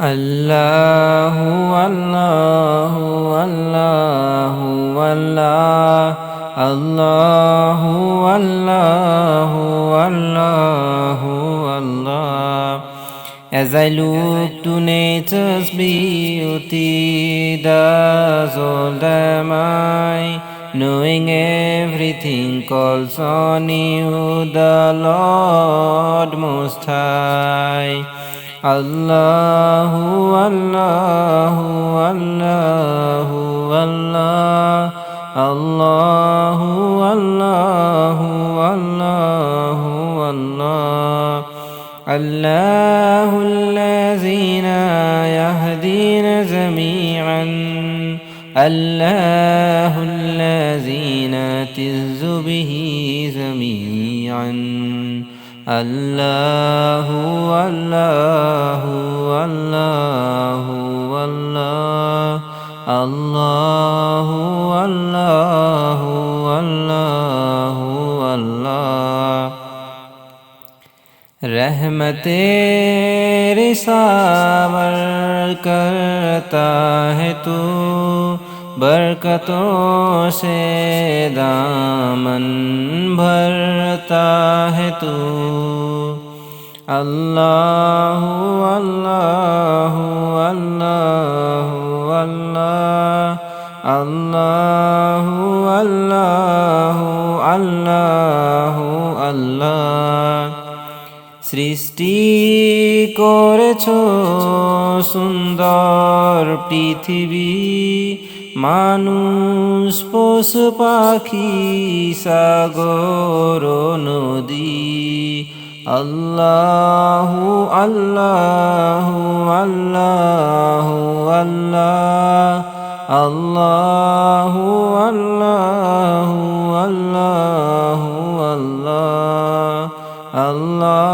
الله الله الله الله الله الله الله الله As I look to nature's beauty, does all the I, knowing everything calls on you, the Lord Most High. الله والله والله والله الله والله والله والله الله الذين يهدين جميعا الله الذين تز به جميعا اللہ اللہ اللہ اللہ اللہ اللہ رحمت رساور کرتا ہے تو बरकतों से दामन भरता है तू। अल्लाह अल्लाह अल्लाह अल्लाह। अल्लाह अल्लाह अल्लाह अल्लाह। সৃষ্টি করেছ সুন্দর পৃথিবী, মানুষ, পশু পাখি, সাগর, নদী। আল্লাহু আল্লাহু আল্লাহু, আল্লাহ। আল্লাহু আল্লাহু আল্লাহু, আল্লাহ। আল্লাহু।